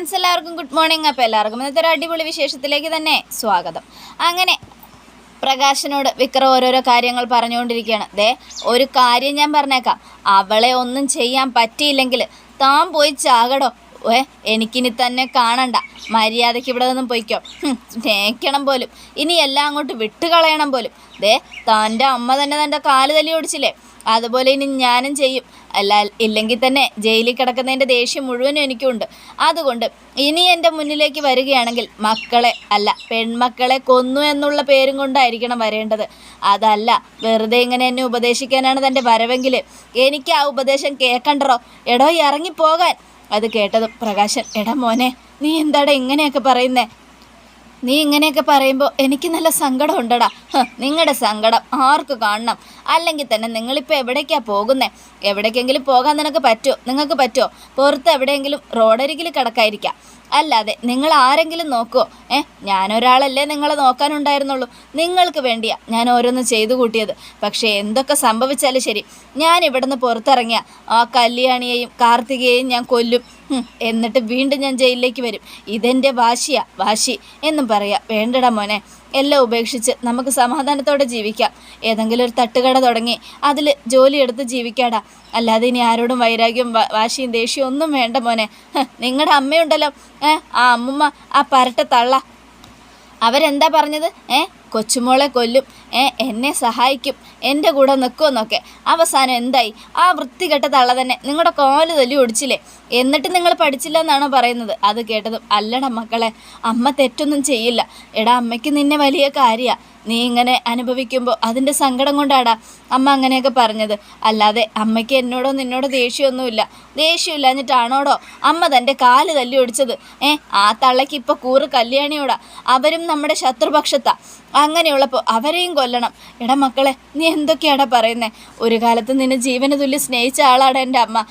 Friends എല്ലാവർക്കും good morning അപ്പോൾ എല്ലാവർക്കും ഇന്നത്തെ ഒരു അടിപൊളി വിശേഷത്തിലേക്ക് തന്നെ സ്വാഗതം. അങ്ങനെ പ്രകാശനോട് വിക്രം ഓരോരോ കാര്യങ്ങൾ പറഞ്ഞുകൊണ്ടിരിക്കുകയാണ്. ദേ ഒരു കാര്യം ഞാൻ പറഞ്ഞേക്കാം. അവളെ ഒന്നും ചെയ്യാൻ പറ്റിയില്ലെങ്കിൽ താൻ പോയി ചാകടോ. ഏ എനിക്കിനി തന്നെ കാണണ്ട. മര്യാദയ്ക്ക് ഇവിടെ നിന്നും പൊയ്ക്കോ. സ്നേഹിക്കണം പോലും. ഇനി എല്ലാം അങ്ങോട്ട് വിട്ടുകളയണം പോലും. ദേ തന്റെ അമ്മ തന്നെ തന്റെ കാൽ തല്ലി ഓടിച്ചില്ലേ? അതുപോലെ ഇനി ഞാനും ചെയ്യും. അല്ല ഇല്ലെങ്കിൽ തന്നെ ജയിലിൽ കിടക്കുന്നതിന്റെ ദേഷ്യം മുഴുവനും എനിക്കുണ്ട്. അതുകൊണ്ട് ഇനി എന്റെ മുന്നിലേക്ക് വരികയാണെങ്കിൽ മക്കളെ അല്ല പെൺമക്കളെ കൊന്നു എന്നുള്ള പേരും കൊണ്ടായിരിക്കണം വരേണ്ടത്. അതല്ല വെറുതെ ഇങ്ങനെ എന്നെ ഉപദേശിക്കാനാണ് തന്റെ വരവെങ്കിൽ എനിക്ക് ആ ഉപദേശം കേൾക്കണ്ടറോ എടോ ഇറങ്ങിപ്പോകാൻ. അത് കേട്ടതും പ്രകാശൻ എടാ മോനെ നീ എന്താടാ ഇങ്ങനെയൊക്കെ പറയുന്നേ? നീ ഇങ്ങനെയൊക്കെ പറയുമ്പോൾ എനിക്ക് നല്ല സങ്കടം ഉണ്ടടാ. നിങ്ങളുടെ സങ്കടം ആർക്ക് കാണണം? അല്ലെങ്കിൽ തന്നെ നിങ്ങളിപ്പോൾ എവിടേക്കാണ് പോകുന്നത് എവിടേക്കെങ്കിലും പോകാൻ നിനക്ക് പറ്റുമോ നിങ്ങൾക്ക് പറ്റുമോ പുറത്ത് എവിടെയെങ്കിലും റോഡരികിൽ കിടക്കായിരിക്കാം അല്ലാതെ നിങ്ങൾ ആരെങ്കിലും നോക്കുമോ ഏ ഞാനൊരാളല്ലേ നിങ്ങളെ നോക്കാനുണ്ടായിരുന്നുള്ളൂ. നിങ്ങൾക്ക് വേണ്ടിയാ ഞാൻ ഓരോന്ന് ചെയ്തു കൂട്ടിയത്. പക്ഷേ എന്തൊക്കെ സംഭവിച്ചാലും ശരി ഞാൻ ഇവിടുന്ന് പുറത്തിറങ്ങിയ ആ കല്യാണിയെയും കാർത്തികയെയും ഞാൻ കൊല്ലും. എന്നിട്ട് വീണ്ടും ഞാൻ ജയിലിലേക്ക് വരും. ഇതെന്റെ വാശിയാ വാശി എന്നും പറയാം. വേണ്ടടാ മോനെ. എല്ലാം ഉപേക്ഷിച്ച് നമുക്ക് സമാധാനത്തോടെ ജീവിക്കാം. ഏതെങ്കിലും ഒരു തട്ടുകട തുടങ്ങി. അതിൽ ജോലിയെടുത്ത് ജീവിക്കാടാ. അല്ലാതെ ഇനി ആരോടും വൈരാഗ്യം വാശിയും ദേഷ്യവും ഒന്നും വേണ്ട മോനെ. നിങ്ങളുടെ അമ്മയുണ്ടല്ലോ. ഏ ആ അമ്മുമ്മ ആ പരട്ട തള്ള. അവരെന്താ പറഞ്ഞത്? ഏ? കൊച്ചുമോളെ കൊല്ലും. ഏ എന്നെ സഹായിക്കും. എന്റെ കൂടെ നിൽക്കുമെന്നൊക്കെ അവസാനം എന്തായി? ആ വൃത്തികെട്ട തള്ള തന്നെ നിങ്ങളുടെ കോൽ തല്ലി ഒടിച്ചില്ലേ? എന്നിട്ട് നിങ്ങൾ പഠിച്ചില്ല എന്നാണോ പറയുന്നത്? അത് കേട്ടതും അല്ലട മക്കളെ അമ്മ തെറ്റൊന്നും ചെയ്യില്ല. എടാ അമ്മയ്ക്ക് നിന്നെ വലിയ കാര്യമാണ് നീ ഇങ്ങനെ അനുഭവിക്കുമ്പോൾ അതിന്റെ സങ്കടം കൊണ്ടാടാ അമ്മ അങ്ങനെയൊക്കെ പറഞ്ഞത്. അല്ലാതെ അമ്മയ്ക്ക് എന്നോടോ നിന്നോടോ ദേഷ്യമൊന്നുമില്ല. ദേഷ്യമില്ലാഞ്ഞിട്ടാണോടോ അമ്മ തന്റെ കാൽ തല്ലി ഒടിച്ചത്. ഏ ആ തള്ളയ്ക്ക് ഇപ്പോൾ കൂറ് കല്യാണിയോടാ. അവരും നമ്മുടെ ശത്രുപക്ഷത്താ. അങ്ങനെയുള്ളപ്പോൾ അവരെയും കൊല്ലണം. എടാ മക്കളെ നീ എന്തൊക്കെയാടാ പറയുന്നത് ഒരു കാലത്ത് നിന്നെ ജീവന തുല്യം സ്നേഹിച്ച ആളാണ് എന്റെ അമ്മ.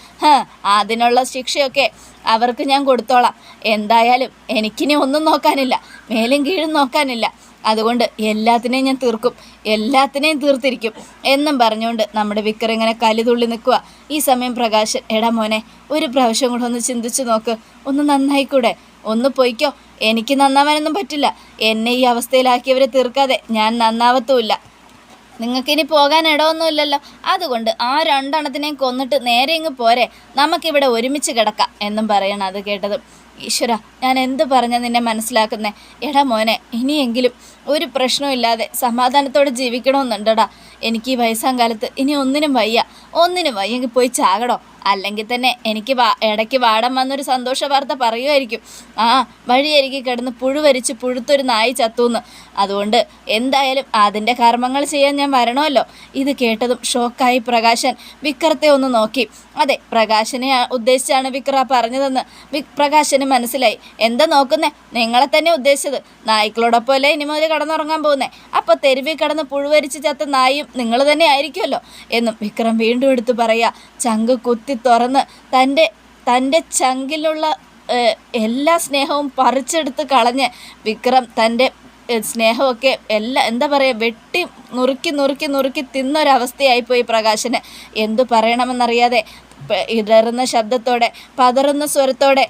അതിനുള്ള ശിക്ഷയൊക്കെ അവർക്ക് ഞാൻ കൊടുത്തോളാം. എന്തായാലും എനിക്കിനി ഒന്നും നോക്കാനില്ല. മേലും കീഴും നോക്കാനില്ല. അതുകൊണ്ട് എല്ലാത്തിനെയും ഞാൻ തീർക്കും എല്ലാത്തിനെയും തീർത്തിരിക്കും എന്നും പറഞ്ഞുകൊണ്ട് നമ്മുടെ വിക്കർ ഇങ്ങനെ കലിതുള്ളി നിൽക്കുക. ഈ സമയം പ്രകാശൻ എടാ മോനെ ഒരു പ്രാവശ്യം കൂടെ ഒന്ന് ചിന്തിച്ചു നോക്ക് ഒന്ന് നന്നായിക്കൂടെ? ഒന്ന് പോയിക്കോ? എനിക്ക് നന്നാവാനൊന്നും പറ്റില്ല. എന്നെ ഈ അവസ്ഥയിലാക്കിയവരെ തീർക്കാതെ ഞാൻ നന്നാവത്തുമില്ല. നിങ്ങൾക്കിനി പോകാൻ ഇടമൊന്നുമില്ലല്ലോ അതുകൊണ്ട് ആ രണ്ടെണ്ണത്തിനെയും കൊന്നിട്ട് നേരെ ഇങ്ങ് പോരെ. നമുക്കിവിടെ ഒരുമിച്ച് കിടക്കാം എന്നും പറയണം അത് കേട്ടത്. ഈശ്വര ഞാൻ എന്ത് പറഞ്ഞാൽ നിന്നെ മനസ്സിലാക്കുന്നേ? എടാ മോനെ ഇനിയെങ്കിലും ഒരു പ്രശ്നമില്ലാതെ സമാധാനത്തോടെ ജീവിക്കണമെന്നുണ്ടടാ. എനിക്ക് ഈ വയസ്സാം കാലത്ത് ഇനി ഒന്നിനും വയ്യ. ഒന്നിനും വയ്യെങ്കിൽ പോയി ചാകടോ. അല്ലെങ്കിൽ തന്നെ എനിക്ക് ഇടയ്ക്ക് വാടം വന്നൊരു സന്തോഷ വാർത്ത പറയുമായിരിക്കും. ആ വഴിയരികെ കിടന്ന് പുഴുവരിച്ച് പുഴുത്തൊരു നായി ചത്തൂന്ന്. അതുകൊണ്ട് എന്തായാലും അതിന്റെ കർമ്മങ്ങൾ ചെയ്യാൻ ഞാൻ വരണമല്ലോ. ഇത് കേട്ടതും ഷോക്കായി പ്രകാശൻ വിക്രത്തെ ഒന്ന് നോക്കി. അതെ പ്രകാശനെ ഉദ്ദേശിച്ചാണ് വിക്ര പറഞ്ഞതെന്ന് വി പ്രകാശന് മനസ്സിലായി. എന്താ നോക്കുന്നേ? നിങ്ങളെ തന്നെ ഉദ്ദേശിച്ചത്. നായ്ക്കളോടൊപ്പം അല്ലേ ഇനി മുതൽ കടന്നുറങ്ങാൻ പോകുന്നേ. അപ്പോൾ തെരുവിൽ കടന്ന് പുഴുവരിച്ച് ചത്ത നായും നിങ്ങൾ തന്നെ ആയിരിക്കുമല്ലോ. എന്നും വിക്രം വീണ്ടും എടുത്തു പറയാ ചങ്ക് കുത്തി തുറന്ന് തന്റെ തന്റെ ചങ്കിലുള്ള എല്ലാ സ്നേഹവും പറിച്ചെടുത്ത് കളഞ്ഞ് വിക്രം തന്റെ സ്നേഹമൊക്കെ എല്ലാ എന്താ പറയുക വെട്ടി നുറുക്കി നുറുക്കി നുറുക്കി തിന്നൊരവസ്ഥയായിപ്പോയി പ്രകാശന്. എന്തു പറയണമെന്നറിയാതെ ഇടറുന്ന ശബ്ദത്തോടെ പതറുന്ന സ്വരത്തോടെ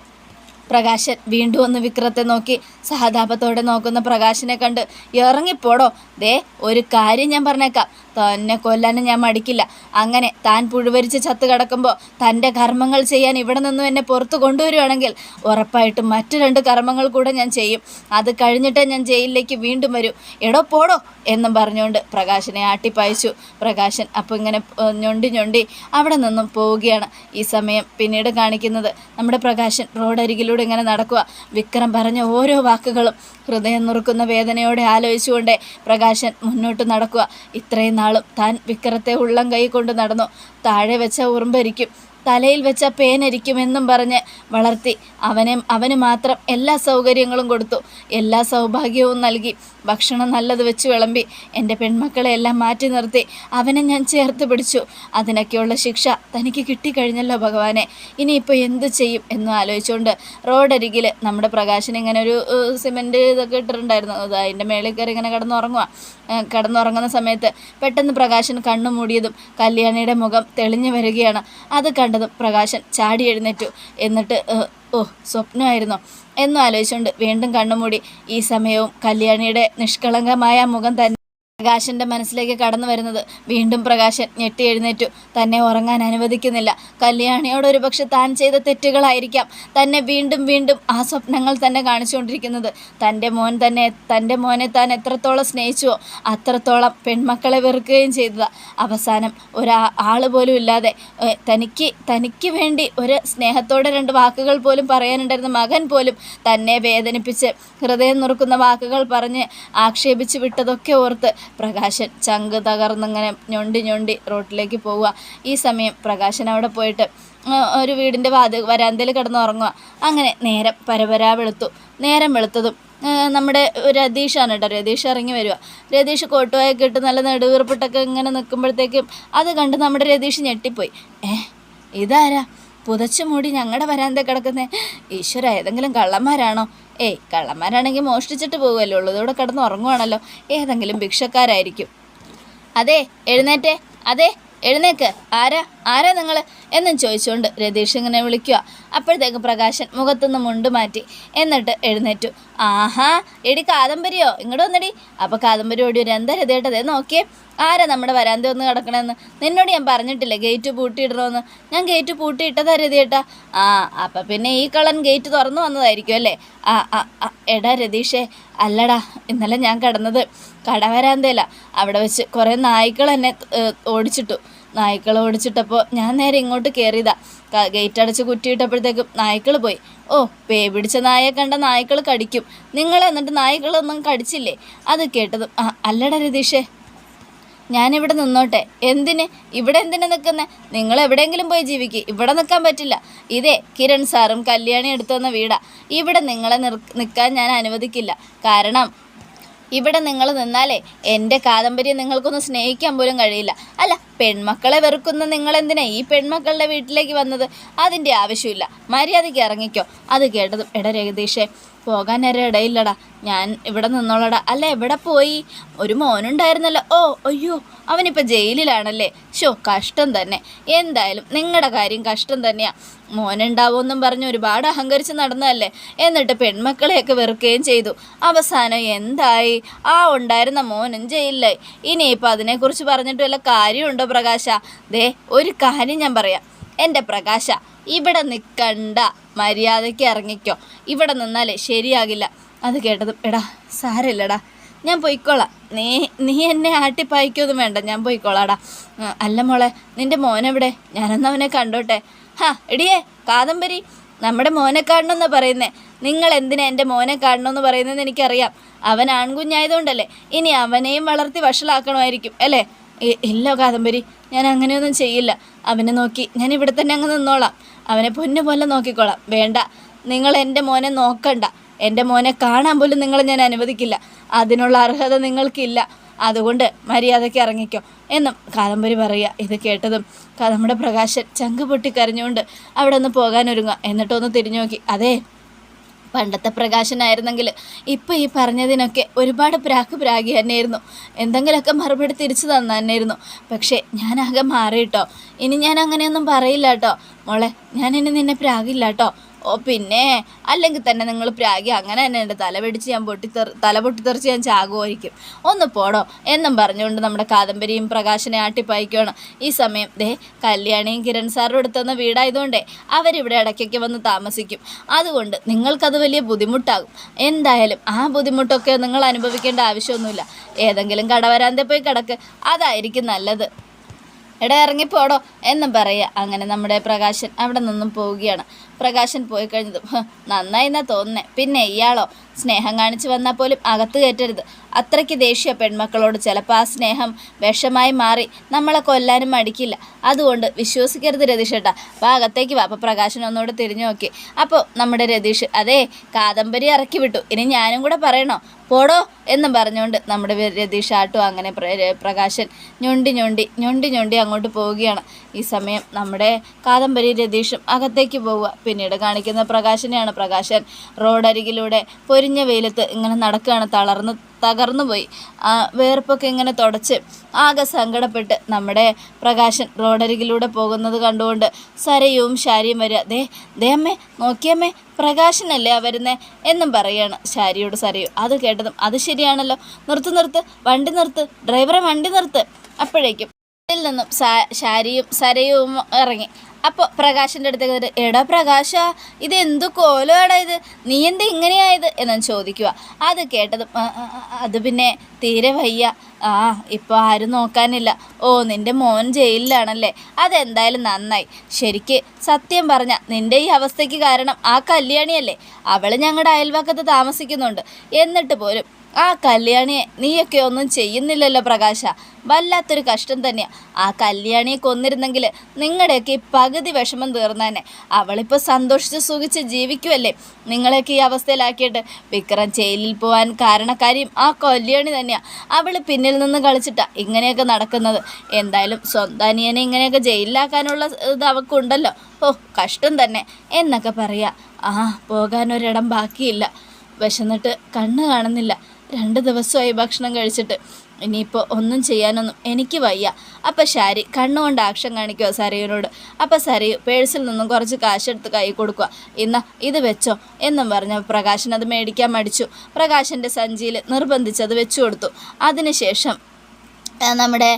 പ്രകാശൻ വീണ്ടും ഒന്ന് വിക്രത്തെ നോക്കി. സഹതാപത്തോടെ നോക്കുന്ന പ്രകാശനെ കണ്ട് ഇറങ്ങിപ്പോടോ? ദേ ഒരു കാര്യം ഞാൻ പറഞ്ഞേക്കാം. തന്നെ കൊല്ലാനും ഞാൻ മടിക്കില്ല. അങ്ങനെ താൻ പുഴുവരിച്ച് ചത്ത് കിടക്കുമ്പോൾ തന്റെ കർമ്മങ്ങൾ ചെയ്യാൻ ഇവിടെ നിന്നും എന്നെ പുറത്ത് കൊണ്ടുവരുവാണെങ്കിൽ ഉറപ്പായിട്ടും മറ്റു രണ്ട് കർമ്മങ്ങൾ കൂടെ ഞാൻ ചെയ്യും. അത് കഴിഞ്ഞിട്ടേ ഞാൻ ജയിലിലേക്ക് വീണ്ടും വരൂ. എടോ പോടോ എന്നും പറഞ്ഞുകൊണ്ട് പ്രകാശനെ ആട്ടിപ്പായച്ചു. പ്രകാശൻ അപ്പോൾ ഇങ്ങനെ ഞൊണ്ടി ഞൊണ്ടി അവിടെ നിന്നും പോവുകയാണ് ഈ സമയം പിന്നീട് കാണിക്കുന്നത്. നമ്മുടെ പ്രകാശൻ റോഡരികിലൂടെ ഇങ്ങനെ നടക്കുക വിക്രം പറഞ്ഞ ഓരോ വാക്കുകളും ഹൃദയം നുറുക്കുന്ന വേദനയോടെ ആലോചിച്ചുകൊണ്ട് പ്രകാശൻ മുന്നോട്ട് നടക്കുക ഇത്രയും നാളും താൻ വിക്രത്തെ ഉള്ളം കൈ കൊണ്ട് നടന്നു. താഴെ വെച്ച ഉറുമ്പരിക്കും തലയിൽ വെച്ച പേനരിക്കുമെന്നും പറഞ്ഞ് വളർത്തി. അവനെ അവന് മാത്രം എല്ലാ സൗകര്യങ്ങളും കൊടുത്തു. എല്ലാ സൗഭാഗ്യവും നൽകി. ഭക്ഷണം നല്ലത് വെച്ച് വിളമ്പി എന്റെ പെൺമക്കളെ എല്ലാം മാറ്റി നിർത്തി. അവനെ ഞാൻ ചേർത്ത് പിടിച്ചു. അതിനൊക്കെയുള്ള ശിക്ഷ തനിക്ക് കിട്ടിക്കഴിഞ്ഞല്ലോ ഭഗവാനെ. ഇനിയിപ്പോൾ എന്ത് ചെയ്യും എന്ന് ആലോചിച്ചുകൊണ്ട് റോഡരികിൽ നമ്മുടെ പ്രകാശൻ ഇങ്ങനെ ഒരു സിമെന്റ് ഇതൊക്കെ ഇട്ടിട്ടുണ്ടായിരുന്നു. അത് അതിന്റെ മേളിൽ കയറി ഇങ്ങനെ കിടന്നുറങ്ങുക കിടന്നുറങ്ങുന്ന സമയത്ത് പെട്ടെന്ന് പ്രകാശൻ കണ്ണു മൂടിയതും കല്യാണിയുടെ മുഖം തെളിഞ്ഞു വരികയാണ്. അത് കണ്ടതും പ്രകാശൻ ചാടി എഴുന്നേറ്റു. എന്നിട്ട് ഓ സ്വപ്നമായിരുന്നോ. എന്നും ആലോചിച്ചുകൊണ്ട് വീണ്ടും കണ്ണുമൂടി ഈ സമയവും കല്യാണിയുടെ നിഷ്കളങ്കമായ മുഖം തന്നെ പ്രകാശന്റെ മനസ്സിലേക്ക് കടന്നു വരുന്നത്. വീണ്ടും പ്രകാശൻ ഞെട്ടി എഴുന്നേറ്റു. തന്നെ ഉറങ്ങാൻ അനുവദിക്കുന്നില്ല. കല്യാണിയോട് ഒരു പക്ഷെ താൻ ചെയ്ത തെറ്റുകളായിരിക്കാം. തന്നെ വീണ്ടും വീണ്ടും ആ സ്വപ്നങ്ങൾ തന്നെ കാണിച്ചുകൊണ്ടിരിക്കുന്നത്. തന്റെ മോൻ തന്നെ തന്റെ മോനെ താൻ എത്രത്തോളം സ്നേഹിച്ചുവോ അത്രത്തോളം പെൺമക്കളെ വെറുക്കുകയും ചെയ്തതാ. അവസാനം ഒരാ ആൾ പോലും ഇല്ലാതെ തനിക്ക് തനിക്ക് വേണ്ടി ഒരു സ്നേഹത്തോടെ രണ്ട് വാക്കുകൾ പോലും പറയാനുണ്ടായിരുന്ന മകൻ പോലും തന്നെ വേദനിപ്പിച്ച് ഹൃദയം നുറുക്കുന്ന വാക്കുകൾ പറഞ്ഞ് ആക്ഷേപിച്ച് വിട്ടതൊക്കെ ഓർത്ത് പ്രകാശൻ ചങ്ക് തകർന്നിങ്ങനെ ഞൊണ്ടി ഞൊണ്ടി റോട്ടിലേക്ക് പോവുക. ഈ സമയം പ്രകാശൻ അവിടെ പോയിട്ട് ഒരു വീടിന്റെ വാത് വരാന്തയിൽ കിടന്ന് ഉറങ്ങുക അങ്ങനെ നേരം പരപരാ വെളുത്തു. നേരം വെളുത്തതും നമ്മുടെ രതീഷാണ് കേട്ടോ. രതീഷ് ഇറങ്ങി വരിക. രതീഷ് കോട്ടുവായൊക്കെ ഇട്ട് നല്ല നെടുവീർപ്പിട്ടൊക്കെ ഇങ്ങനെ നിൽക്കുമ്പോഴത്തേക്കും അത് കണ്ട് നമ്മുടെ രതീഷ് ഞെട്ടിപ്പോയി. ഏ ഇതാരാ? പുതച്ചു മൂടി ഞങ്ങളുടെ വരാന്ത കിടക്കുന്നേ. ഈശ്വര ഏതെങ്കിലും കള്ളന്മാരാണോ? ഏയ് കള്ളന്മാരാണെങ്കിൽ മോഷ്ടിച്ചിട്ട് പോകുമല്ലോ ഉള്ളൂ. ഇതോടെ കിടന്ന് ഉറങ്ങുവാണല്ലോ. ഏതെങ്കിലും ഭിക്ഷക്കാരായിരിക്കും. അതെ എഴുന്നേറ്റേ. അതെ എഴുന്നേക്ക്. ആരാ? ആരാ നിങ്ങൾ എന്നും ചോദിച്ചുകൊണ്ട് രതീഷ് ഇങ്ങനെ വിളിക്കുക. അപ്പോഴത്തേക്ക് പ്രകാശൻ മുഖത്തുനിന്ന് മുണ്ട് മാറ്റി. എന്നിട്ട് എഴുന്നേറ്റു. ആഹാ എടി കാദംബരിയോ ഇങ്ങോട്ട് വന്നടി. അപ്പോൾ കാദംബരി ഓടി ഒരു എന്താ രതേട്ടതേ നോക്കിയേ. ആരാ നമ്മുടെ വരാന്ത ഒന്ന് കിടക്കണമെന്ന് നിന്നോട് ഞാൻ പറഞ്ഞിട്ടില്ല ഗേറ്റ് പൂട്ടിയിടണമെന്ന് ഞാൻ ഗേറ്റ് പൂട്ടിയിട്ടതാ രതിയേട്ടാ ആ അപ്പം പിന്നെ ഈ കളൻ ഗേറ്റ് തുറന്നു വന്നതായിരിക്കും അല്ലേ? ആ ആ എടാ രതീഷേ അല്ലടാ ഇന്നലെ ഞാൻ കിടന്നത് കടവരാന്തയില. അവിടെ വെച്ച് കുറേ നായ്ക്കൾ എന്നെ ഓടിച്ചിട്ടു. നായ്ക്കൾ ഓടിച്ചിട്ടപ്പോൾ ഞാൻ നേരെ ഇങ്ങോട്ട് കയറിയതാ ഗേറ്റ് അടച്ച് കുറ്റിയിട്ടപ്പോഴത്തേക്കും നായ്ക്കൾ പോയി. ഓ പേ പിടിച്ച നായയെ കണ്ട നായ്ക്കൾ കടിക്കും. നിങ്ങൾ എന്നിട്ട് നായ്ക്കളൊന്നും കടിച്ചില്ലേ? അത് കേട്ടതും അല്ലടാ രതീഷേ. ഞാനിവിടെ നിന്നോട്ടെ. എന്തിന്? ഇവിടെ എന്തിനു നിൽക്കുന്നത് നിങ്ങൾ എവിടെയെങ്കിലും പോയി ജീവിക്കുക ഇവിടെ നിൽക്കാൻ പറ്റില്ല. ഇതേ കിരൺ സാറും കല്യാണി എടുത്തു തന്ന വീടാ. ഇവിടെ നിങ്ങളെ നിൽക്കാൻ ഞാൻ അനുവദിക്കില്ല. കാരണം ഇവിടെ നിങ്ങൾ നിന്നാലേ എന്റെ കാദംബരിയെ നിങ്ങൾക്കൊന്ന് സ്നേഹിക്കാൻ പോലും കഴിയില്ല. അല്ല പെൺമക്കളെ വെറുക്കുന്ന നിങ്ങൾ നിങ്ങളെന്തിനാ ഈ പെൺമക്കളുടെ വീട്ടിലേക്ക് വന്നത്? അതിന്റെ ആവശ്യമില്ല. മര്യാദയ്ക്ക് ഇറങ്ങിക്കോ. അത് കേട്ടതും എടാ ജഗദീഷേ പോകാൻ നേരെ ഇടയില്ലടാ. ഞാൻ ഇവിടെ നിന്നോളടാ. അല്ല എവിടെ പോയി? ഒരു മോനുണ്ടായിരുന്നല്ലോ. ഓ അയ്യോ അവനിപ്പോൾ ജയിലിലാണല്ലേ. ഷോ കഷ്ടം തന്നെ. എന്തായാലും നിങ്ങളുടെ കാര്യം കഷ്ടം തന്നെയാ. മോനുണ്ടാവുമെന്നും പറഞ്ഞ് ഒരുപാട് അഹങ്കരിച്ച് നടന്നതല്ലേ. എന്നിട്ട് പെൺമക്കളെയൊക്കെ വെറുക്കുകയും ചെയ്തു. അവസാനം എന്തായി? ആ ഉണ്ടായിരുന്ന മോനും ജയിലിലായി. ഇനിയിപ്പോൾ അതിനെക്കുറിച്ച് പറഞ്ഞിട്ട് വല്ല കാര്യമുണ്ടോ പ്രകാശ? ദേ ഒരു കാര്യം ഞാൻ പറയാം. എന്റെ പ്രകാശ ഇവിടെ നിൽക്കണ്ട മര്യാദയ്ക്ക് ഇറങ്ങിക്കോ. ഇവിടെ നിന്നാലേ ശരിയാകില്ല. അത് കേട്ടതും എടാ സാരല്ലടാ. ഞാൻ പോയിക്കോളാം. നീ നീ എന്നെ ആട്ടിപ്പായിക്കൊന്നും വേണ്ട. ഞാൻ പോയിക്കോളാടാ. അല്ല മോളെ നിന്റെ മോനെവിടെ? ഞാനൊന്ന് അവനെ കണ്ടോട്ടെ. ഹാ എടിയേ കാദംബരി. നമ്മുടെ മോനെ കാണണമെന്ന് പറയുന്നേ. നിങ്ങൾ എന്തിനാ എന്റെ മോനെ കാണണമെന്ന് പറയുന്നതെന്ന് എനിക്കറിയാം. അവൻ ആൺകുഞ്ഞായതുകൊണ്ടല്ലേ. ഇനി അവനെയും വളർത്തി വഷളാക്കണമായിരിക്കും അല്ലേ? ഇല്ല കാദംബരി ഞാൻ അങ്ങനെയൊന്നും ചെയ്യില്ല. അവനെ നോക്കി ഞാൻ ഇവിടെ തന്നെ അങ്ങ് നിന്നോളാം. അവനെ പൊന്നു പോലെ നോക്കിക്കോളാം. വേണ്ട നിങ്ങൾ എന്റെ മോനെ നോക്കണ്ട. എന്റെ മോനെ കാണാൻ പോലും നിങ്ങളെ ഞാൻ അനുവദിക്കില്ല. അതിനുള്ള അർഹത നിങ്ങൾക്കില്ല. അതുകൊണ്ട് മര്യാദയ്ക്ക് ഇറങ്ങിക്കോ. എന്നും കാദംബരി പറയുക. ഇത് കേട്ടതും നമ്മുടെ പ്രകാശൻ ചങ്ക് പൊട്ടി കരഞ്ഞുകൊണ്ട് അവിടെ ഒന്ന് പോകാനൊരുങ്ങുക. എന്നിട്ടൊന്ന് തിരിഞ്ഞു നോക്കി. അതേ പണ്ടത്തെ പ്രകാശനായിരുന്നെങ്കിൽ ഇപ്പോൾ ഈ പറഞ്ഞതിനൊക്കെ ഒരുപാട് പ്രാക്ക് പ്രാഗി തന്നെയായിരുന്നു. എന്തെങ്കിലുമൊക്കെ മറുപടി തിരിച്ചു തന്നു തന്നെയായിരുന്നു. പക്ഷേ ഞാനാകെ മാറിയിട്ടോ. ഇനി ഞാൻ അങ്ങനെയൊന്നും പറയില്ല കേട്ടോ. മോളെ ഞാനിനി നിന്നെ പ്രാഗില്ല കേട്ടോ. ഓ പിന്നെ അല്ലെങ്കിൽ തന്നെ നിങ്ങൾ പ്രാഗി അങ്ങനെ തന്നെ ഉണ്ട്. തല പിടിച്ച് ഞാൻ പൊട്ടിത്തെറി തല പൊട്ടിത്തെറിച്ച് ഞാൻ ചാകുമായിരിക്കും. ഒന്ന് പോടോ. എന്നും പറഞ്ഞുകൊണ്ട് നമ്മുടെ കാദംബരിയും പ്രകാശനെ ആട്ടിപ്പായിക്കുകയാണ് ഈ സമയം ദേ കല്യാണിയും കിരൺ സാറും എടുത്തുന്ന വീടായതുകൊണ്ടേ അവരിവിടെ ഇടയ്ക്കൊക്കെ വന്ന് താമസിക്കും. അതുകൊണ്ട് നിങ്ങൾക്കത് വലിയ ബുദ്ധിമുട്ടാകും. എന്തായാലും ആ ബുദ്ധിമുട്ടൊക്കെ നിങ്ങൾ അനുഭവിക്കേണ്ട ആവശ്യമൊന്നുമില്ല. ഏതെങ്കിലും കടവരാന്തേ പോയി കിടക്ക്. അതായിരിക്കും നല്ലത്. എടാ ഇറങ്ങിപ്പോടോ. എന്നും പറയുക. അങ്ങനെ നമ്മുടെ പ്രകാശൻ അവിടെ നിന്നും പോവുകയാണ്. പ്രകാശൻ പോയി കഴിഞ്ഞതും. "ഹ്, നന്നായി എന്നാ തോന്നുന്നേ. പിന്നെ ഇയാളോ? സ്നേഹം കാണിച്ചു വന്നാൽ പോലും അകത്ത് കയറ്റരുത്. അത്രയ്ക്ക് ദേഷ്യ പെൺമക്കളോട് ചിലപ്പോൾ ആ സ്നേഹം വിഷമായി മാറി നമ്മളെ കൊല്ലാനും മടിക്കില്ല. അതുകൊണ്ട് വിശ്വസിക്കരുത് രതീഷേട്ടാ. അപ്പോൾ അകത്തേക്ക് വാ. അപ്പോൾ പ്രകാശൻ ഒന്നുകൂടെ തിരിഞ്ഞു നോക്കി. അപ്പോൾ നമ്മുടെ രതീഷ് അതെ കാദംബരി ഇറക്കി വിട്ടു. ഇനി ഞാനും കൂടെ പറയണോ? പോടോ എന്നും പറഞ്ഞുകൊണ്ട് നമ്മുടെ രതീഷ് ആട്ടും അങ്ങനെ പ്രകാശൻ ഞൊണ്ടി ഞൊണ്ടി ഞൊണ്ടി ഞൊണ്ടി അങ്ങോട്ട് പോവുകയാണ്. ഈ സമയം നമ്മുടെ കാദംബരി രതീഷും അകത്തേക്ക് പോവുക പിന്നീട് കാണിക്കുന്ന പ്രകാശനെയാണ്. പ്രകാശൻ റോഡരികിലൂടെ പൊരിഞ്ഞു വെയിലത്ത് ഇങ്ങനെ നടക്കുകയാണ്. തളർന്ന് തകർന്നു പോയി. ആ വേർപ്പൊക്കെ ഇങ്ങനെ തുടച്ച് ആകെ സങ്കടപ്പെട്ട് നമ്മുടെ പ്രകാശൻ റോഡരികിലൂടെ പോകുന്നത് കണ്ടുകൊണ്ട് സരയും ശാരിയും വരിക. ദേ ദേ അമ്മേ നോക്കിയമ്മേ പ്രകാശനല്ലേ ആ വരുന്നേ എന്നും പറയാണ് ശാരിയോട് സരയും. അത് കേട്ടതും അത് ശരിയാണല്ലോ. നിർത്ത് നിർത്ത് വണ്ടി നിർത്ത് ഡ്രൈവറെ വണ്ടി നിർത്ത്. അപ്പോഴേക്കും ഇതിൽ നിന്നും ശാരിയും സരയും ഇറങ്ങി. അപ്പോൾ പ്രകാശിന്റെ അടുത്തേക്ക് വന്നിട്ട് എടാ പ്രകാശ ഇത് എന്തു കോലോടാ ഇത്? നീ എന്ത് ഇങ്ങനെയായത്? എന്ന് ചോദിക്കുക അത് കേട്ടതും "ആ, ആ, ആ, അത് പിന്നെ തീരെ വയ്യ. ആ ഇപ്പോൾ ആരും നോക്കാനില്ല. ഓ നിന്റെ മോൻ ജയിലിലാണല്ലേ? അതെന്തായാലും നന്നായി. ശരിക്ക് സത്യം പറഞ്ഞ നിന്റെ ഈ അവസ്ഥയ്ക്ക് കാരണം ആ കല്യാണിയല്ലേ? അവൾ ഞങ്ങളുടെ അയൽവക്കത്ത് താമസിക്കുന്നുണ്ട്. എന്നിട്ട് പോലും ആ കല്യാണിയെ നീയൊക്കെ ഒന്നും ചെയ്യുന്നില്ലല്ലോ പ്രകാശ. വല്ലാത്തൊരു കഷ്ടം തന്നെയാണ് ആ കല്യാണിയെ കൊന്നിരുന്നെങ്കിൽ നിങ്ങളുടെയൊക്കെ ഈ പകുതി വിഷമം തീർന്നേനെ. അവളിപ്പോൾ സന്തോഷിച്ച് സുഖിച്ച് ജീവിക്കുമല്ലേ നിങ്ങളെയൊക്കെ ഈ അവസ്ഥയിലാക്കിയിട്ട് വിക്രം ജയിലിൽ പോകാൻ കാരണക്കാരിയും ആ കല്യാണി തന്നെയാണ് അവൾ പിന്നിൽ നിന്ന് കളിച്ചിട്ടാണ് ഇങ്ങനെയൊക്കെ നടക്കുന്നത്. എന്തായാലും സ്വന്തനിയനെ ഇങ്ങനെയൊക്കെ ജയിലിലാക്കാനുള്ള ഇത് അവൾക്കുണ്ടല്ലോ ഓ കഷ്ടം തന്നെ. എന്നൊക്കെ പറയുക ആ പോകാനൊരിടം ബാക്കിയില്ല. വിശന്നിട്ട് കണ്ണ് കാണുന്നില്ല. രണ്ട് ദിവസമായി ഭക്ഷണം കഴിച്ചിട്ട്. ഇനിയിപ്പോൾ ഒന്നും ചെയ്യാനൊന്നും എനിക്ക് വയ്യ. അപ്പം ശാരി കണ്ണുകൊണ്ട് ആക്ഷൻ കാണിക്കുക സരയുനോട് അപ്പം സരയു പേഴ്സിൽ നിന്നും കുറച്ച് കാശെടുത്ത് കൈ കൊടുക്കുക. ഇന്ന് ഇത് വെച്ചോ എന്നും പറഞ്ഞ പ്രകാശൻ അത് മേടിക്കാൻ മടിച്ചു. പ്രകാശന്റെ സഞ്ചിയിൽ നിർബന്ധിച്ചത് വെച്ചു കൊടുത്തു. അതിനുശേഷം നമ്മുടെ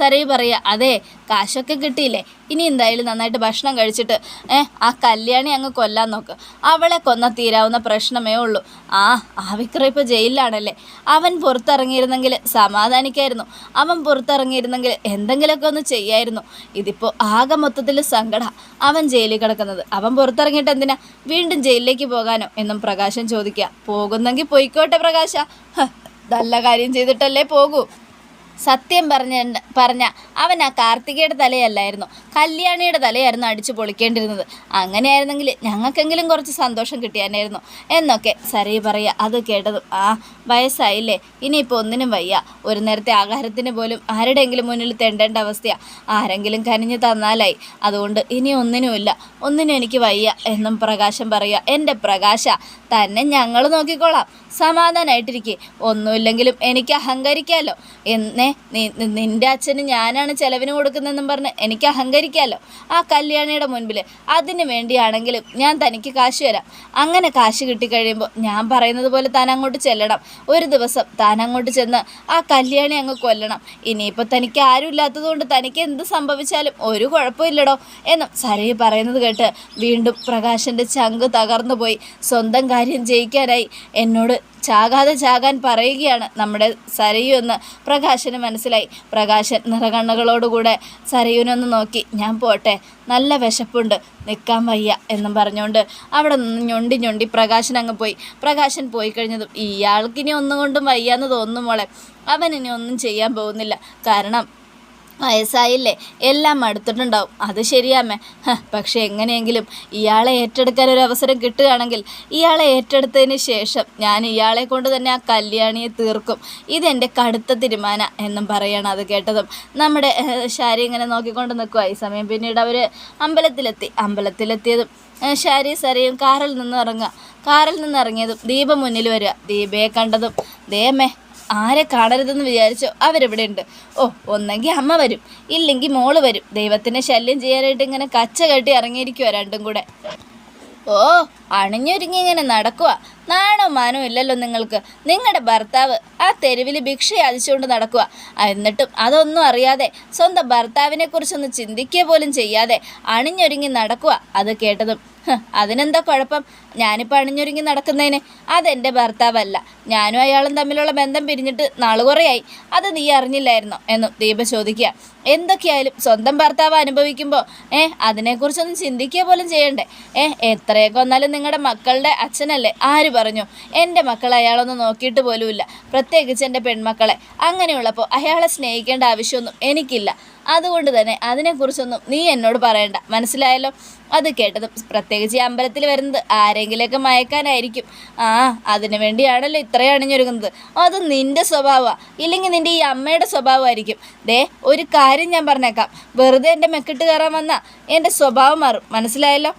സരയു പറയുക അതെ കാശൊക്കെ കിട്ടിയില്ലേ ഇനി എന്തായാലും നന്നായിട്ട് ഭക്ഷണം കഴിച്ചിട്ട് ഏ ആ കല്യാണി അങ്ങ് കൊല്ലാൻ നോക്ക്. അവളെ കൊന്ന തീരാവുന്ന പ്രശ്നമേ ഉള്ളൂ. ആ ആ വിക്രം ഇപ്പോൾ ജയിലിലാണല്ലേ. അവൻ പുറത്തിറങ്ങിയിരുന്നെങ്കിൽ സമാധാനിക്കായിരുന്നു. അവൻ പുറത്തിറങ്ങിയിരുന്നെങ്കിൽ എന്തെങ്കിലുമൊക്കെ ഒന്ന് ചെയ്യായിരുന്നു. ഇതിപ്പോൾ ആകെ മൊത്തത്തിൽ സങ്കട. അവൻ ജയിലിൽ കിടക്കുന്നത്. അവൻ പുറത്തിറങ്ങിയിട്ട് എന്തിനാ? വീണ്ടും ജയിലിലേക്ക് പോകാനോ എന്നും പ്രകാശം ചോദിക്കുക. പോകുന്നെങ്കിൽ പോയിക്കോട്ടെ പ്രകാശ. നല്ല കാര്യം ചെയ്തിട്ടല്ലേ പോകൂ. സത്യം പറഞ്ഞ പറഞ്ഞ അവൻ ആ കാർത്തികയുടെ തലയല്ലായിരുന്നു. കല്യാണിയുടെ തലയായിരുന്നു അടിച്ചു പൊളിക്കേണ്ടിരുന്നത്. അങ്ങനെയായിരുന്നെങ്കിൽ ഞങ്ങൾക്കെങ്കിലും കുറച്ച് സന്തോഷം കിട്ടിയാനായിരുന്നു. എന്നൊക്കെ സരി പറയുക. അത് കേട്ടതും ആ വയസ്സായില്ലേ? ഇനിയിപ്പോൾ ഒന്നിനും വയ്യ. ഒരു നേരത്തെ ആഹാരത്തിന് പോലും ആരുടെയെങ്കിലും മുന്നിൽ തെണ്ടേണ്ട അവസ്ഥയാണ് ആരെങ്കിലും കനിഞ്ഞു തന്നാലായി. അതുകൊണ്ട് ഇനി ഒന്നിനുമില്ല ഒന്നിനും എനിക്ക് വയ്യ എന്നും പ്രകാശം പറയുക. എന്റെ പ്രകാശ. തന്നെ ഞങ്ങൾ നോക്കിക്കോളാം സമാധാനമായിട്ടിരിക്കെ ഒന്നുമില്ലെങ്കിലും എനിക്ക് അഹങ്കരിക്കാമല്ലോ എന്നേ നിന്റെ അച്ഛന് ഞാനാണ് ചെലവിന് കൊടുക്കുന്നതെന്നും പറഞ്ഞ് എനിക്ക് അഹങ്കരിക്കാമല്ലോ ആ കല്യാണിയുടെ മുൻപിൽ അതിന് വേണ്ടിയാണെങ്കിലും ഞാൻ തനിക്ക് കാശ് തരാം. അങ്ങനെ കാശ് കിട്ടിക്കഴിയുമ്പോൾ ഞാൻ പറയുന്നത് പോലെ താൻ അങ്ങോട്ട് ചെല്ലണം. ഒരു ദിവസം താൻ അങ്ങോട്ട് ചെന്ന് ആ കല്യാണി അങ്ങ് കൊല്ലണം. ഇനിയിപ്പോൾ തനിക്ക് ആരും ഇല്ലാത്തതുകൊണ്ട് തനിക്ക് എന്ത് സംഭവിച്ചാലും ഒരു കുഴപ്പമില്ലടോ എന്നും സരയ് പറയുന്നത് കേട്ട് വീണ്ടും പ്രകാശന്റെ ചങ്ക് തകർന്നു പോയി സ്വന്തം കാര്യം ജയിക്കാനായി എന്നോട് ചാകാതെ ചാകാൻ പറയുകയാണ് നമ്മുടെ സരയു എന്ന് പ്രകാശന് മനസ്സിലായി. പ്രകാശൻ നിറകണ്ണുകളോടുകൂടെ സരയുനൊന്ന് നോക്കി. ഞാൻ പോട്ടെ നല്ല വിശപ്പുണ്ട് നിൽക്കാൻ വയ്യ എന്നും പറഞ്ഞുകൊണ്ട് അവിടെ നിന്ന് ഞൊണ്ടി ഞൊണ്ടി പ്രകാശൻ അങ്ങ് പോയി. പ്രകാശൻ പോയി കഴിഞ്ഞതും ഇയാൾക്കിനി ഒന്നും കൊണ്ടും വയ്യാന്ന് തോന്നുന്നു മോളെ. അവൻ ഇനി ഒന്നും ചെയ്യാൻ പോകുന്നില്ല. കാരണം വയസ്സായില്ലേ? എല്ലാം മടുത്തിട്ടുണ്ടാവും. അത് ശരിയാമ്മേ. പക്ഷെ എങ്ങനെയെങ്കിലും ഇയാളെ ഏറ്റെടുക്കാൻ ഒരു അവസരം കിട്ടുകയാണെങ്കിൽ ഇയാളെ ഏറ്റെടുത്തതിന് ശേഷം ഞാൻ ഇയാളെ കൊണ്ട് തന്നെ ആ കല്യാണിയെ തീർക്കും. ഇതെന്റെ കടുത്ത തീരുമാന എന്നും പറയണം അത് കേട്ടതും. നമ്മുടെ ശാരി ഇങ്ങനെ നോക്കിക്കൊണ്ട് നിൽക്കുക ഈ സമയം പിന്നീട് അവർ അമ്പലത്തിലെത്തി. അമ്പലത്തിലെത്തിയതും ശാരി സരയും കാറിൽ നിന്ന് ഇറങ്ങുക. കാറിൽ നിന്ന് ഇറങ്ങിയതും ദീപ മുന്നിൽ വരിക. ദീപയെ കണ്ടതും ദേമേ ആരെ കാണരുതെന്ന് വിചാരിച്ചോ അവരിവിടെ ഉണ്ട്. ഓ ഒന്നെങ്കിൽ അമ്മ വരും. ഇല്ലെങ്കിൽ മോൾ വരും. ദൈവത്തിനെ ശല്യം ചെയ്യാനായിട്ട് ഇങ്ങനെ കച്ച കെട്ടി ഇറങ്ങിയിരിക്കുവോ രണ്ടും കൂടെ. ഓ അണിഞ്ഞൊരുങ്ങി ഇങ്ങനെ നടക്കുക നാണോ മാനോ ഇല്ലല്ലോ നിങ്ങൾക്ക്. നിങ്ങളുടെ ഭർത്താവ് ആ തെരുവിൽ ഭിക്ഷ യാചിച്ചുകൊണ്ട് നടക്കുക എന്നിട്ടും അതൊന്നും അറിയാതെ സ്വന്തം ഭർത്താവിനെ കുറിച്ചൊന്ന് ചിന്തിക്കുക പോലും ചെയ്യാതെ അണിഞ്ഞൊരുങ്ങി നടക്കുക അത് കേട്ടതും അതിനെന്താ കുഴപ്പം? ഞാനിപ്പോൾ അണിഞ്ഞൊരുങ്ങി നടക്കുന്നതിന് അതെന്റെ ഭർത്താവല്ല. ഞാനും അയാളും തമ്മിലുള്ള ബന്ധം പിരിഞ്ഞിട്ട് നാൾ കുറയായി. അത് നീ അറിഞ്ഞില്ലായിരുന്നോ? എന്നും ദീപ ചോദിക്കുക. എന്തൊക്കെയായാലും സ്വന്തം ഭർത്താവ് അനുഭവിക്കുമ്പോൾ ഏ അതിനെക്കുറിച്ചൊന്നും ചിന്തിക്കുക പോലും ചെയ്യണ്ടേ? ഏ എത്രയൊക്കെ വന്നാലും നിങ്ങളുടെ മക്കളുടെ അച്ഛനല്ലേ? ആര് പറഞ്ഞു എന്റെ മക്കൾ അയാളൊന്നും നോക്കിയിട്ട് പോലുമില്ല. പ്രത്യേകിച്ച് എന്റെ പെൺമക്കളെ. അങ്ങനെയുള്ളപ്പോൾ അയാളെ സ്നേഹിക്കേണ്ട ആവശ്യമൊന്നും എനിക്കില്ല. അതുകൊണ്ട് തന്നെ അതിനെക്കുറിച്ചൊന്നും നീ എന്നോട് പറയണ്ട. മനസ്സിലായല്ലോ? അത് കേട്ടതും പ്രത്യേകിച്ച് ഈ അമ്പലത്തിൽ വരുന്നത് ആരെങ്കിലുമൊക്കെ മയക്കാനായിരിക്കും. ആ അതിനു വേണ്ടിയാണല്ലോ ഇത്രയും അണിഞ്ഞൊരുങ്ങുന്നത്. അത് നിന്റെ സ്വഭാവമാണ് ഇല്ലെങ്കിൽ നിന്റെ ഈ അമ്മയുടെ സ്വഭാവമായിരിക്കും. ദേ ഒരു കാര്യം ഞാൻ പറഞ്ഞേക്കാം. വെറുതെ എന്റെ മെക്കിട്ട് കയറാൻ വന്നാൽ എന്റെ സ്വഭാവം മാറും. മനസ്സിലായല്ലോ?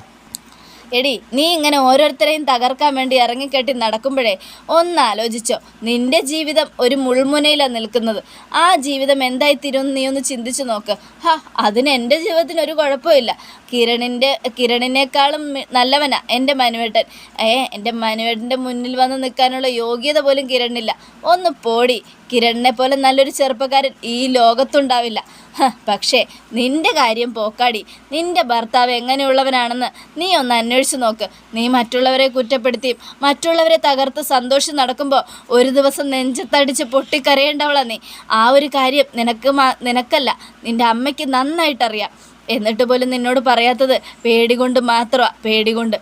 എടി നീ ഇങ്ങനെ ഓരോരുത്തരെയും തകർക്കാൻ വേണ്ടി ഇറങ്ങിക്കെട്ടി നടക്കുമ്പോഴേ ഒന്നാലോചിച്ചോ. നിന്റെ ജീവിതം ഒരു മുൾമുനയിലാണ് നിൽക്കുന്നത്. ആ ജീവിതം എന്തായി തീരും നീ ഒന്ന് ചിന്തിച്ചു നോക്ക്. ഹാ അതിന് എന്റെ ജീവിതത്തിന് ഒരു കുഴപ്പമില്ല. കിരണിന്റെ കിരണിനേക്കാളും നല്ലവനാ എന്റെ മനുവേട്ടൻ. ഏ എന്റെ മനുവേട്ടന്റെ മുന്നിൽ വന്ന് നിൽക്കാനുള്ള യോഗ്യത പോലും കിരണില്ല ഒന്ന് പോടി കിരണിനെ പോലെ നല്ലൊരു ചെറുപ്പക്കാരൻ ഈ ലോകത്തുണ്ടാവില്ല. പക്ഷേ നിന്റെ കാര്യം പോക്കാടി. നിന്റെ ഭർത്താവ് എങ്ങനെയുള്ളവനാണെന്ന് നീ ഒന്ന് അന്വേഷിച്ച് നോക്ക്. നീ മറ്റുള്ളവരെ കുറ്റപ്പെടുത്തിയും മറ്റുള്ളവരെ തകർത്ത് സന്തോഷം നടക്കുമ്പോൾ ഒരു ദിവസം നെഞ്ചത്തടിച്ച് പൊട്ടിക്കരയേണ്ടവളാ നീ. ആ ഒരു കാര്യം നിനക്ക് നിനക്കല്ല നിന്റെ അമ്മയ്ക്ക് നന്നായിട്ടറിയാം. എന്നിട്ട് പോലും നിന്നോട് പറയാത്തത് പേടി കൊണ്ട് മാത്രമാണ് പേടി കൊണ്ട്.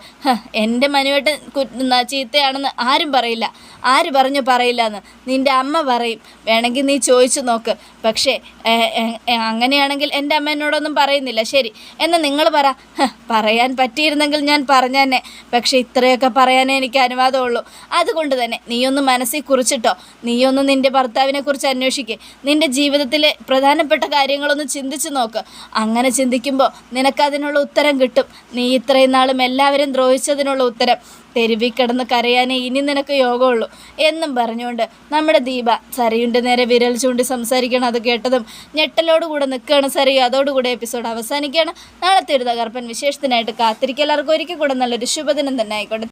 എന്റെ മനുവേട്ടൻ ചീത്തയാണെന്ന് ആരും പറയില്ല. ആര് പറഞ്ഞു പറയില്ല എന്ന് നിന്റെ അമ്മ പറയും. വേണമെങ്കിൽ നീ ചോദിച്ചു നോക്ക്. പക്ഷേ അങ്ങനെയാണെങ്കിൽ എന്റെ അമ്മ എന്നോടൊന്നും പറയുന്നില്ല. ശരി എന്നാൽ നിങ്ങൾ പറ. പറയാൻ പറ്റിയിരുന്നെങ്കിൽ ഞാൻ പറഞ്ഞെന്നെ പക്ഷേ ഇത്രയൊക്കെ പറയാനേ എനിക്ക് അനുവാദമുള്ളൂ. അതുകൊണ്ട് തന്നെ നീയൊന്ന് മനസ്സിൽ കുറിച്ചിട്ടോ? നീയൊന്ന് നിന്റെ ഭർത്താവിനെക്കുറിച്ച് അന്വേഷിക്കുക നിന്റെ ജീവിതത്തിലെ പ്രധാനപ്പെട്ട കാര്യങ്ങളൊന്ന് ചിന്തിച്ച് നോക്ക്. അങ്ങനെ ചിന്തിക്കുമ്പോൾ നിനക്കതിനുള്ള ഉത്തരം കിട്ടും. നീ ഇത്രയും നാളും എല്ലാവരും ദ്രോഹിച്ചതിനുള്ള ഉത്തരം. തെരുവിൽ കിടന്ന് കരയാനേ ഇനി നിനക്ക് യോഗമുള്ളൂ. എന്നും പറഞ്ഞുകൊണ്ട് നമ്മുടെ ദീപ സരയുടെ നേരെ വിരൽ ചൂണ്ടി സംസാരിക്കണം അത് കേട്ടതും ഞെട്ടലോടുകൂടെ നിൽക്കുകയാണ് സരയു. അതോടുകൂടെ എപ്പിസോഡ് അവസാനിക്കുകയാണ്. നാളത്തെ ഒരു തകർപ്പൻ വിശേഷത്തിനായിട്ട് കാത്തിരിക്കുക. എല്ലാവർക്കും ഒരിക്കൽ കൂടെ നല്ലൊരു ശുഭദിനം തന്നെ ആയിക്കോട്ടെ.